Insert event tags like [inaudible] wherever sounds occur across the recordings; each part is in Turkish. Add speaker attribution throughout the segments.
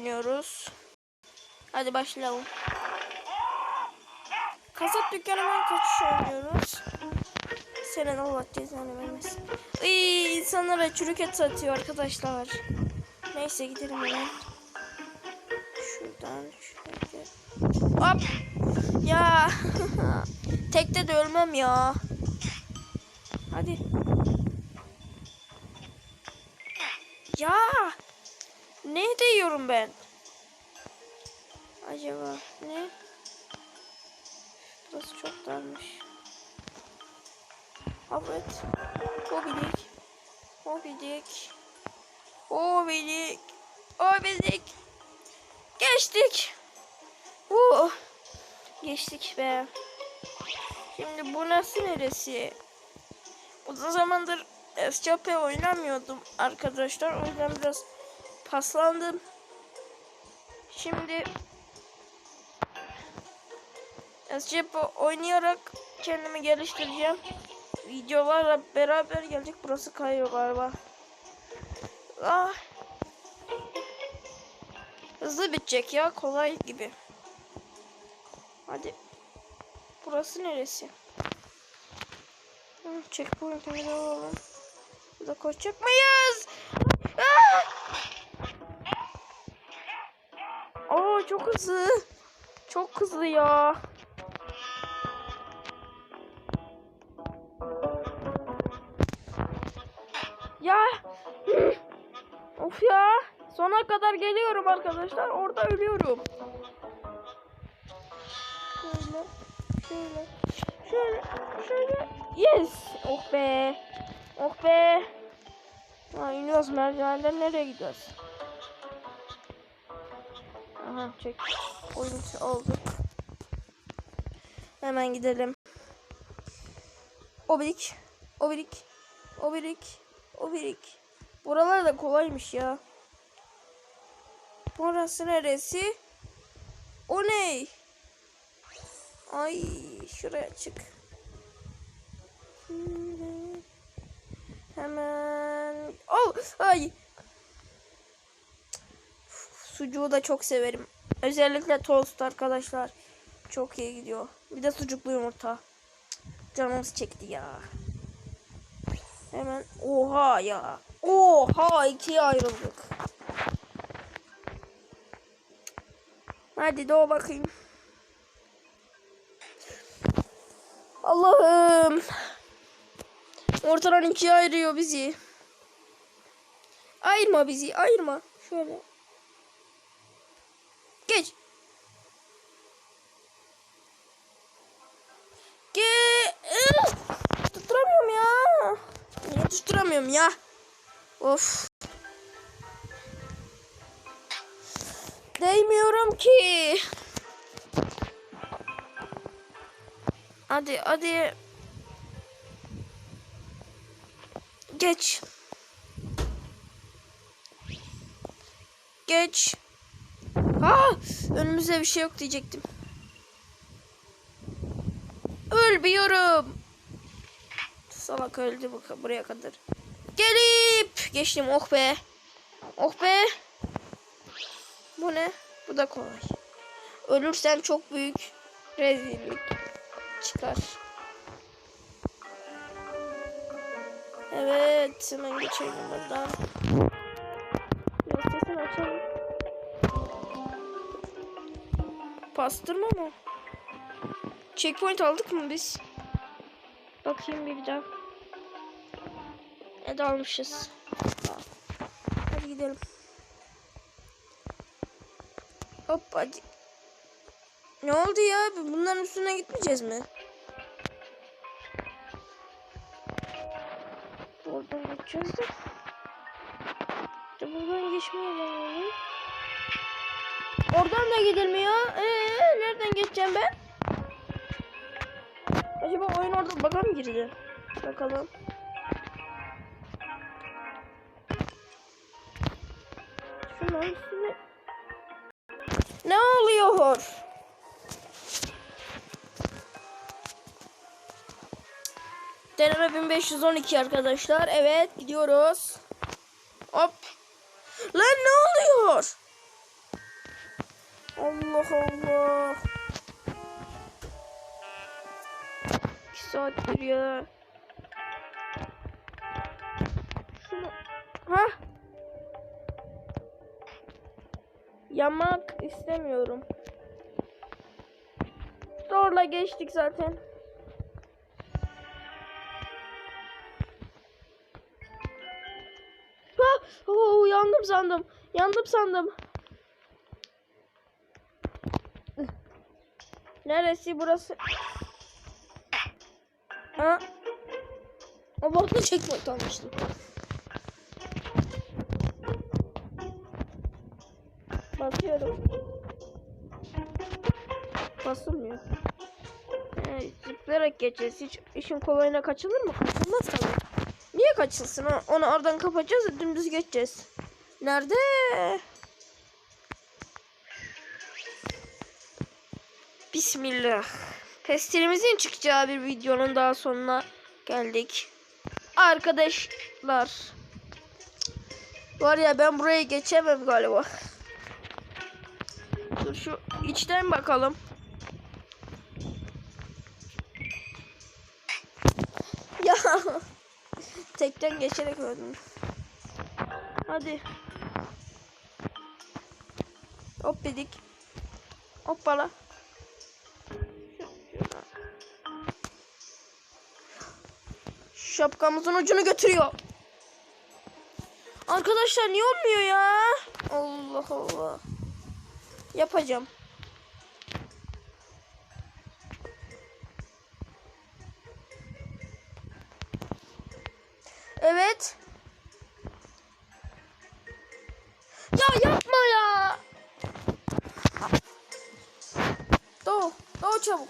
Speaker 1: oynuyoruz. Hadi başlayalım. Kasap dükkanından kaçış oynuyoruz. Senin Allah cezanı vermesin. Iy, insanlara çürük et satıyor arkadaşlar. Neyse gidelim hemen. Şuradan şöyle. Hop. Ya. [laughs] Tekte de ölmem ya. Hadi. Ya. Ne diyorum ben? Acaba ne? Burası çok darmış. Evet. Hobidik. Hobidik. Hobidik. Hobidik. Geçtik. Uh. Geçtik be. Şimdi bu nasıl neresi? Uzun zamandır SCP oynamıyordum arkadaşlar. O yüzden biraz paslandım. Şimdi SCP oynayarak kendimi geliştireceğim. Videolarla beraber gelecek. Burası kayıyor galiba. Ah. Hızlı bitecek ya. Kolay gibi. Hadi. Burası neresi? Checkpoint'e alalım. Burada koşacak mıyız? Çok hızlı. Çok hızlı ya. Ya. Of ya. Sona kadar geliyorum arkadaşlar. Orada ölüyorum. Şöyle. Şöyle. Şöyle. Şöyle. Yes. Oh be. Oh be. Ha, iniyoruz merdivenden. Nereye gidiyoruz? Aha çek. Oyun olduk. Hemen gidelim. Obrik. Obrik. Obrik. Obrik. Buralar da kolaymış ya. Burası neresi? O ne? Ay şuraya çık. Hemen. Oh, ay. Sucuğu da çok severim. Özellikle tost arkadaşlar. Çok iyi gidiyor. Bir de sucuklu yumurta. Canımız çekti ya. Hemen oha ya. Oha ikiye ayrıldık. Hadi doğ bakayım. Allah'ım. Ortadan ikiye ayırıyor bizi. Ayırma bizi, ayırma. Şöyle. Geç. Ge! Tutturamıyorum ya. Niye tutturamıyorum ya? Of. Değmiyorum ki. Hadi hadi. Geç. Geç. Ha, önümüzde bir şey yok diyecektim. Ölmüyorum. Salak öldü bu buraya kadar. Gelip geçtim oh be. Oh be. Bu ne? Bu da kolay. Ölürsem çok büyük rezillik çıkar. Evet, hemen geçelim buradan. Sesini açalım. Pastırma mı? Checkpoint aldık mı biz? Bakayım bir daha. Evet almışız. Hadi gidelim. Hop hadi. Ne oldu ya? Bunların üstüne gitmeyeceğiz mi? Oradan geçeceğiz de. Buradan geçmeye deneyelim. Oradan da gidilmiyor. Ee, nereden geçeceğim ben? Acaba oyun orada baka mı girdi? Bakalım. Şunun üstüne... Ne oluyor? Deneme 1512 arkadaşlar. Evet gidiyoruz. Hop. Lan ne oluyor? Allah Allah. İki saattir ya. Şunu... Ha? Yamak istemiyorum. Zorla geçtik zaten. Ha! Oo, yandım sandım. Yandım sandım. Neresi burası? Ha? Abartma çekmek kalmıştım. Basıyorum. Basılmıyor. Evet, zıplayarak geçeceğiz. Hiç işin kolayına kaçılır mı? Kaçılmaz tabii. Niye kaçılsın? ha? Onu oradan kapatacağız da dümdüz geçeceğiz. Nerede? Bismillah. Testirimizin çıkacağı bir videonun daha sonuna geldik. Arkadaşlar. Var ya ben buraya geçemem galiba. Dur şu içten bakalım. [laughs] Ya. Tekten geçerek öldüm. Hadi. Hop dedik. Hoppala. Şapkamızın ucunu götürüyor. Arkadaşlar niye olmuyor ya? Allah Allah. Yapacağım. Evet. Ya yapma ya. Doğu. Doğu çabuk.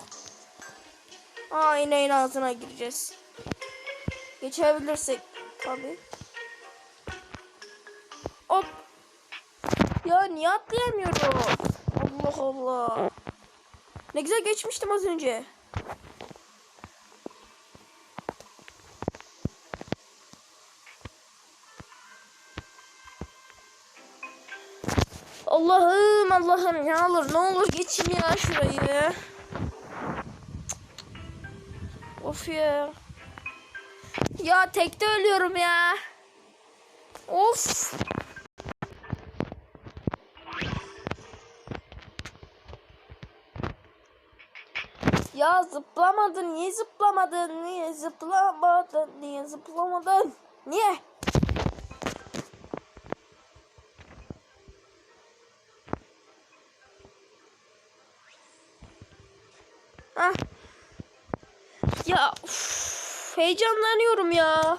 Speaker 1: Aa ineğin ağzına gireceğiz. Geçebilirsek tabii. Hop. Ya niye atlayamıyorum? Allah Allah. Ne güzel geçmiştim az önce. Allah'ım Allah'ım ya olur ne olur geçin ya şurayı. Of ya. Ya tekte ölüyorum ya. Of. Ya zıplamadın. Niye zıplamadın? Niye zıplamadın? Niye zıplamadın? Niye? Ah. Heyecanlanıyorum ya.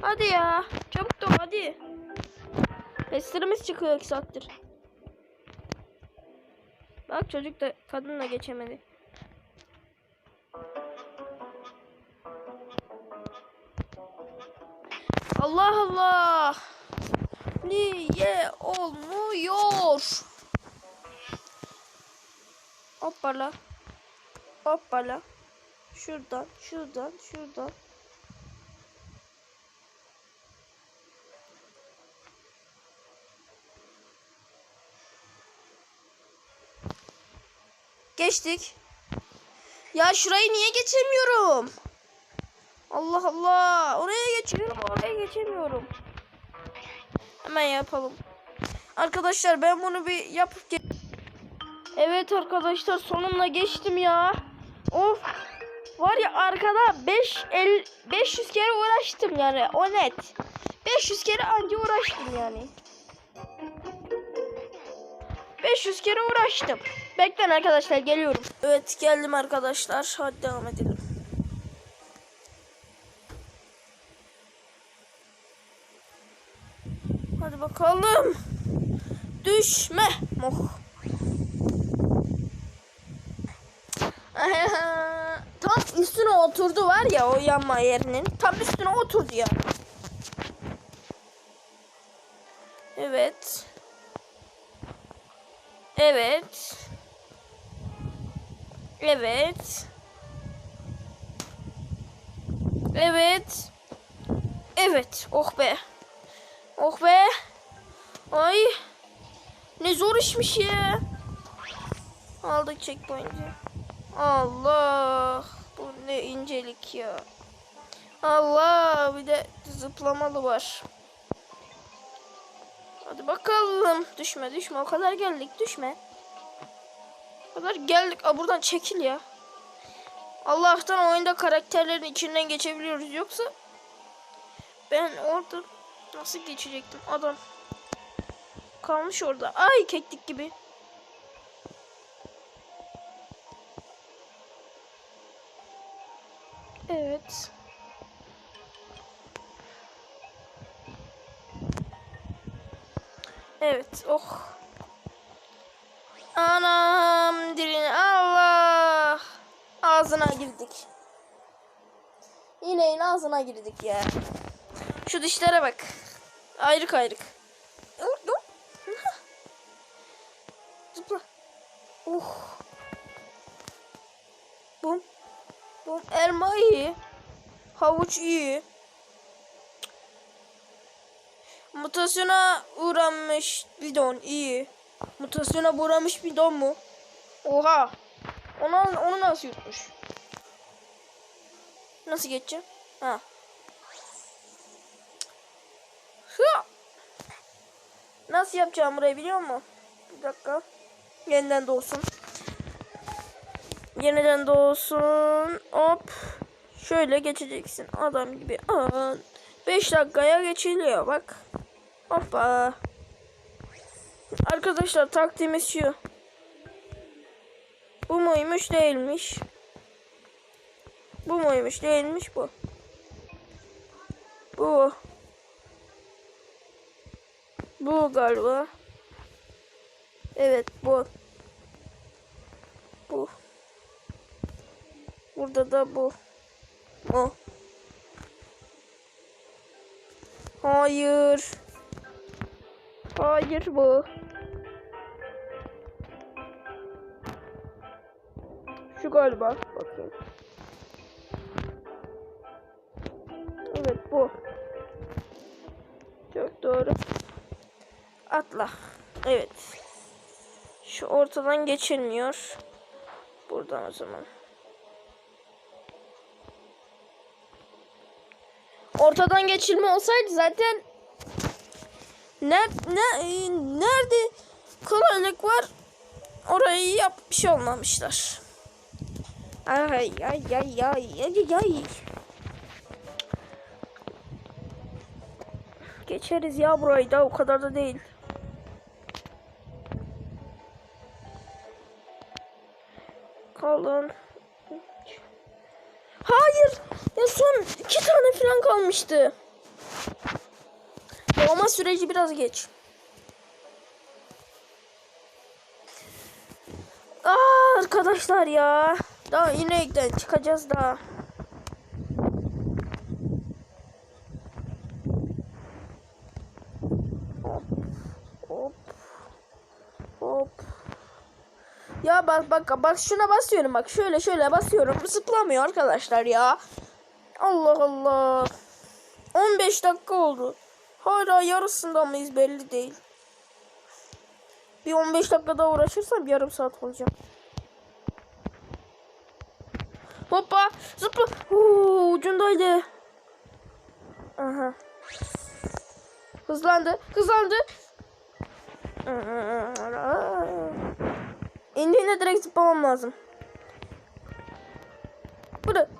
Speaker 1: Hadi ya. Çabuk da hadi. Testlerimiz çıkıyor iki saattir. Bak çocuk da kadınla geçemedi. Allah Allah. Niye olmuyor? Hoppala. Hoppala. Şuradan, şuradan, şuradan. Geçtik. Ya şurayı niye geçemiyorum? Allah Allah. Oraya geçiyorum, oraya geçemiyorum. Hemen yapalım. Arkadaşlar ben bunu bir yapıp Evet arkadaşlar sonunda geçtim ya. Of. Var ya arkada 5 el 500 kere uğraştım yani. O net. 500 kere anca uğraştım yani. 500 kere uğraştım. Bekleyin arkadaşlar geliyorum. Evet geldim arkadaşlar. Hadi devam edelim. Hadi bakalım. Düşme. Moh. [laughs] Tam üstüne oturdu var ya o yanma yerinin. Tam üstüne oturdu ya. Evet. Evet. Evet. Evet. Evet. Oh be. Oh be. Ay. Ne zor işmiş ya. Aldık checkpoint'i. Allah. Bu ne incelik ya. Allah bir de zıplamalı var. Hadi bakalım. Düşme düşme. O kadar geldik. Düşme. O kadar geldik. Aa, buradan çekil ya. Allah'tan oyunda karakterlerin içinden geçebiliyoruz. Yoksa ben orada nasıl geçecektim? Adam kalmış orada. Ay keklik gibi. Evet. Evet. Oh. Anam dilini Allah. Ağzına girdik. İneğin ağzına girdik ya. Şu dişlere bak. Ayrık ayrık. [laughs] Zıpla. Uh. Bum. Bum. Elma iyi. Havuç iyi. Mutasyona uğramış bidon iyi. Mutasyona uğramış bidon mu? Oha. Onu, onu nasıl yutmuş? Nasıl geçeceğim? Ha. Hı. Nasıl yapacağım burayı biliyor musun? Bir dakika. Yeniden doğsun. Yeniden doğsun. Hop. Şöyle geçeceksin. Adam gibi. Aa, 5 dakikaya geçiliyor bak. Hoppa. Arkadaşlar taktiğimiz şu. Bu muymuş değilmiş. Bu muymuş değilmiş bu. Bu. Bu galiba. Evet bu. Bu. Burada da bu. Bu. Hayır. Hayır bu. Şu galiba. Bakayım. Evet bu. Çok doğru. Atla. Evet. Şu ortadan geçilmiyor. Buradan o zaman. Ortadan geçilme olsaydı zaten ne, ne, nerede kolaylık var orayı yapmış olmamışlar. Ay ay ay ay ay ay. Geçeriz ya burayı da o kadar da değil. Kalın. Hayır. Ya son iki tane falan kalmıştı. Doğma süreci biraz geç. Aa, arkadaşlar ya. Daha inekten çıkacağız daha. Hop. Hop. Hop. Ya bak bak bak şuna basıyorum bak şöyle şöyle basıyorum zıplamıyor arkadaşlar ya. Allah Allah. 15 dakika oldu. Hala yarısında mıyız belli değil. Bir 15 dakika daha uğraşırsam yarım saat olacak. Hoppa zıpla. Oo, ucundaydı. Aha. Hızlandı. Hızlandı. İndiğinde direkt zıplamam lazım. Bıdı.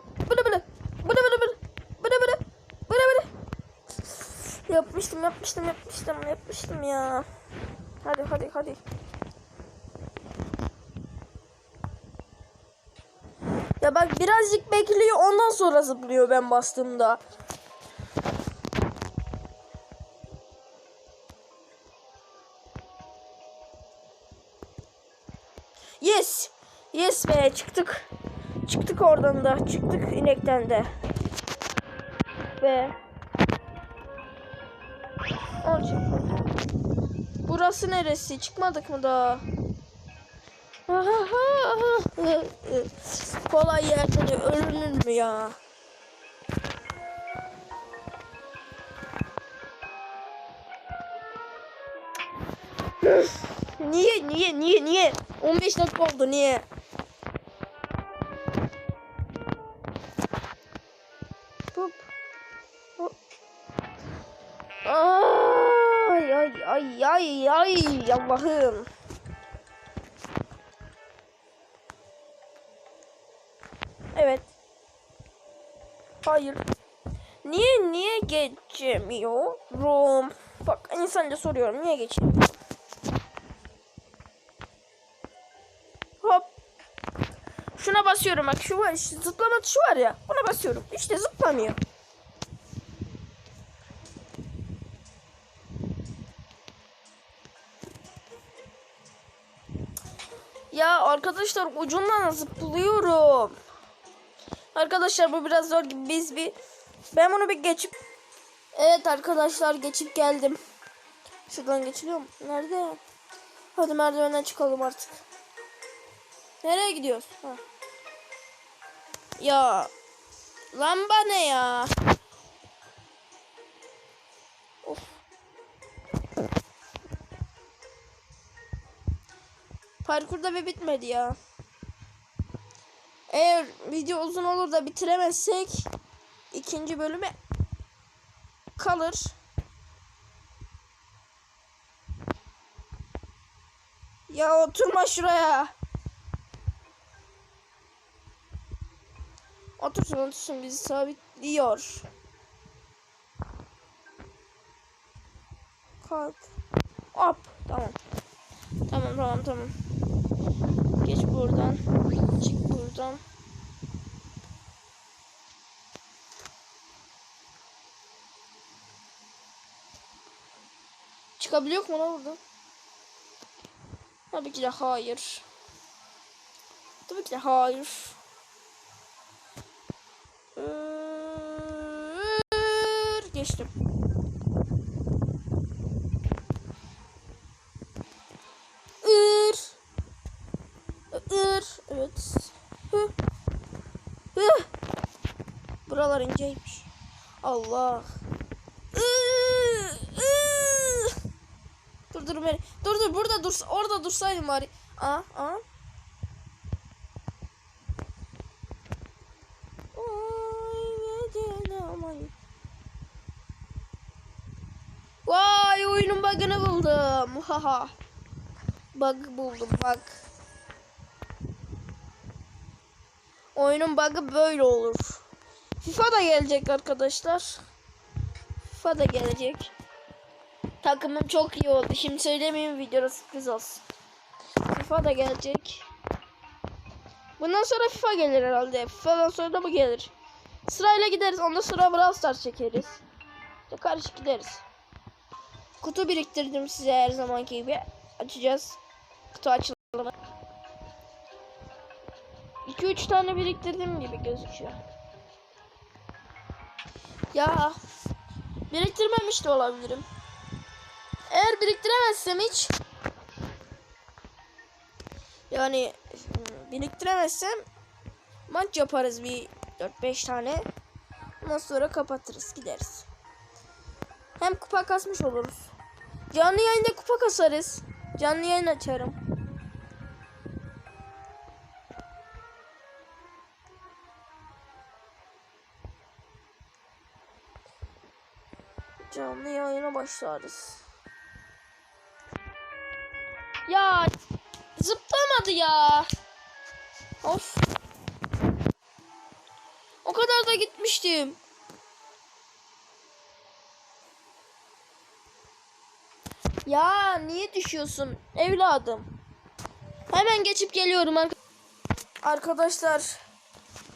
Speaker 1: Yapmıştım yapmıştım yapmıştım yapmıştım ya. Hadi hadi hadi. Ya bak birazcık bekliyor ondan sonra zıplıyor ben bastığımda. Yes. Yes be çıktık. Çıktık oradan da. Çıktık inekten de. Ve Al Burası neresi? Çıkmadık mı daha? [laughs] Kolay yerde ölünür mü ya? niye niye niye niye? 15 dakika oldu niye? Ay ay Allah'ım. Evet. Hayır. Niye niye geçemiyorum? Bak insanca soruyorum niye geçemiyorum? Hop. Şuna basıyorum bak şu var şu zıplama tuşu var ya buna basıyorum. İşte zıplamıyor. Arkadaşlar ucundan zıplıyorum. Arkadaşlar bu biraz zor gibi biz bir ben bunu bir geçip Evet arkadaşlar geçip geldim. Şuradan geçiliyor mu? Nerede? Hadi merdivenden çıkalım artık. Nereye gidiyoruz? Ha. Ya lamba ne ya? Parkurda bir bitmedi ya. Eğer video uzun olur da bitiremezsek ikinci bölüme kalır. Ya oturma şuraya. Otursun otursun bizi sabitliyor. Kalk. Hop. Tamam. Tamam tamam tamam. Geç buradan. Çık buradan. Çıkabiliyor mu lan burada? Tabii ki de hayır. Tabii ki de hayır. Iııır, Geçtim. Ir. Ir. Evet. Hı. Hı. İnceymiş. Allah. Iı. Dur dur beni. Dur dur burada dur. Orada dursaydım bari. Aa, aa. Vay oyunun bug'ını buldum. Haha. Bug buldum bug. Oyunun bug'ı böyle olur. FIFA da gelecek arkadaşlar. FIFA da gelecek. Takımım çok iyi oldu. Şimdi söylemeyeyim videoda sürpriz olsun. FIFA da gelecek. Bundan sonra FIFA gelir herhalde. FIFA'dan sonra da bu gelir. Sırayla gideriz. Ondan sonra Brawl Stars çekeriz. İşte karışık gideriz. Kutu biriktirdim size her zamanki gibi. Açacağız. Kutu açılımı. 2-3 tane biriktirdim gibi gözüküyor. Ya biriktirmemiş de olabilirim. Eğer biriktiremezsem hiç yani hmm, biriktiremezsem maç yaparız bir 4-5 tane. Ondan sonra kapatırız gideriz. Hem kupa kasmış oluruz. Canlı yayında kupa kasarız. Canlı yayın açarım. Yayına başlarız. Ya zıplamadı ya. Of. O kadar da gitmiştim. Ya niye düşüyorsun evladım? Hemen geçip geliyorum ar- arkadaşlar.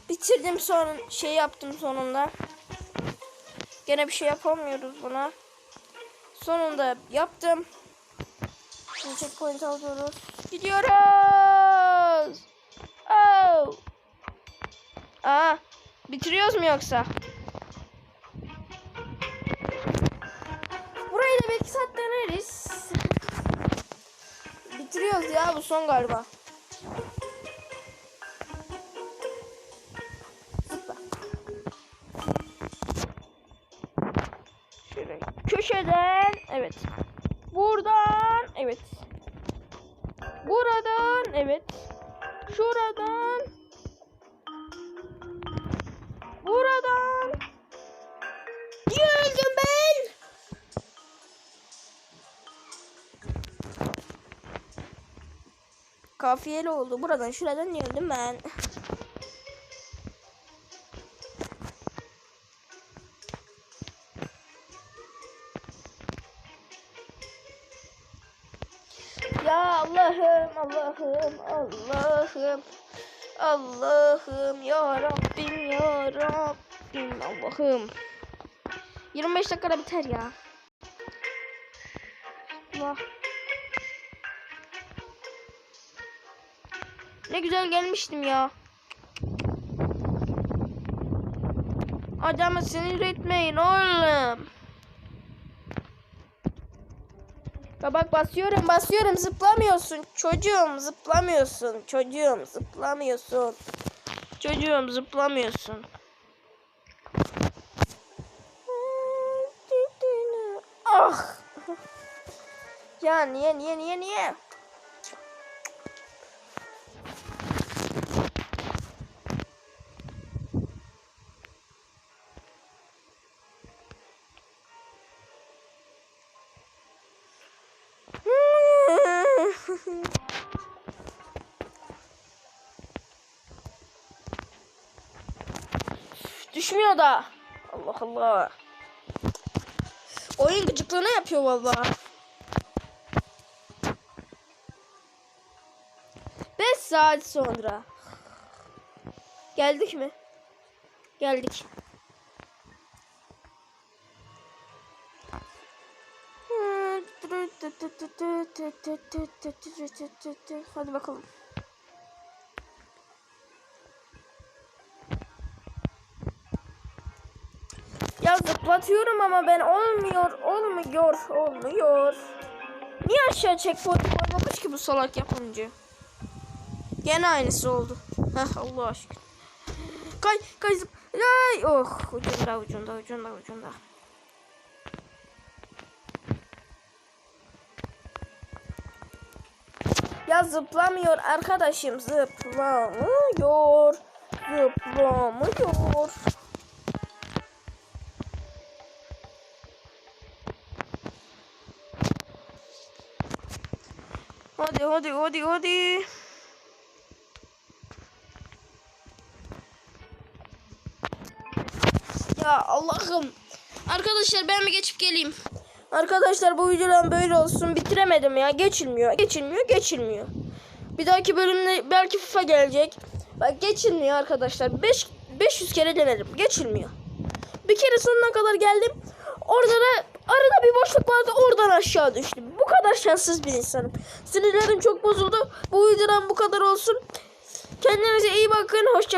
Speaker 1: Bitirdim son şey yaptım sonunda. Gene bir şey yapamıyoruz buna. Sonunda yaptım. Şimdi checkpoint alıyoruz. Gidiyoruz. Oh. Aa, bitiriyoruz mu yoksa? Burayı da belki saat deneriz. Bitiriyoruz ya bu son galiba. Evet. Buradan evet. Buradan evet. Şuradan. Buradan. Niye öldüm ben? Kafiyeli oldu. Buradan şuradan niye öldüm ben? Allah'ım, Allah'ım, Allah'ım. Allah'ım, ya Rabbim, ya Rabbim, Allah'ım. 25 dakikada biter ya. Allah. Ne güzel gelmiştim ya. Adamı sinir etmeyin oğlum. Bak basıyorum basıyorum zıplamıyorsun çocuğum zıplamıyorsun çocuğum zıplamıyorsun çocuğum zıplamıyorsun. Ah. [laughs] Ya niye niye niye niye? Düşmüyor da. Allah Allah. Oyun gıcıklığına yapıyor vallahi. 5 saat sonra. Geldik mi? Geldik. Hadi bakalım. Ya zıplatıyorum ama ben olmuyor, olmuyor, olmuyor. Niye aşağı checkpoint koymamış ki bu salak yapımcı? Gene aynısı oldu. Heh Allah aşkına. Kay, kay, zıp. Ay, oh, ucunda, ucunda, ucunda, ucunda. Ya zıplamıyor arkadaşım, zıplamıyor, zıplamıyor. Hadi hadi hadi hadi. Ya Allah'ım. Arkadaşlar ben mi geçip geleyim? Arkadaşlar bu videodan böyle olsun. Bitiremedim ya. Geçilmiyor. Geçilmiyor. Geçilmiyor. Bir dahaki bölümde belki FIFA gelecek. Bak geçilmiyor arkadaşlar. 5 500 kere denedim. Geçilmiyor. Bir kere sonuna kadar geldim. Orada da arada bir boşluk vardı. Oradan aşağı düştüm. Kadar şanssız bir insanım. Sinirlerim çok bozuldu. Bu videodan bu kadar olsun. Kendinize iyi bakın. Hoşça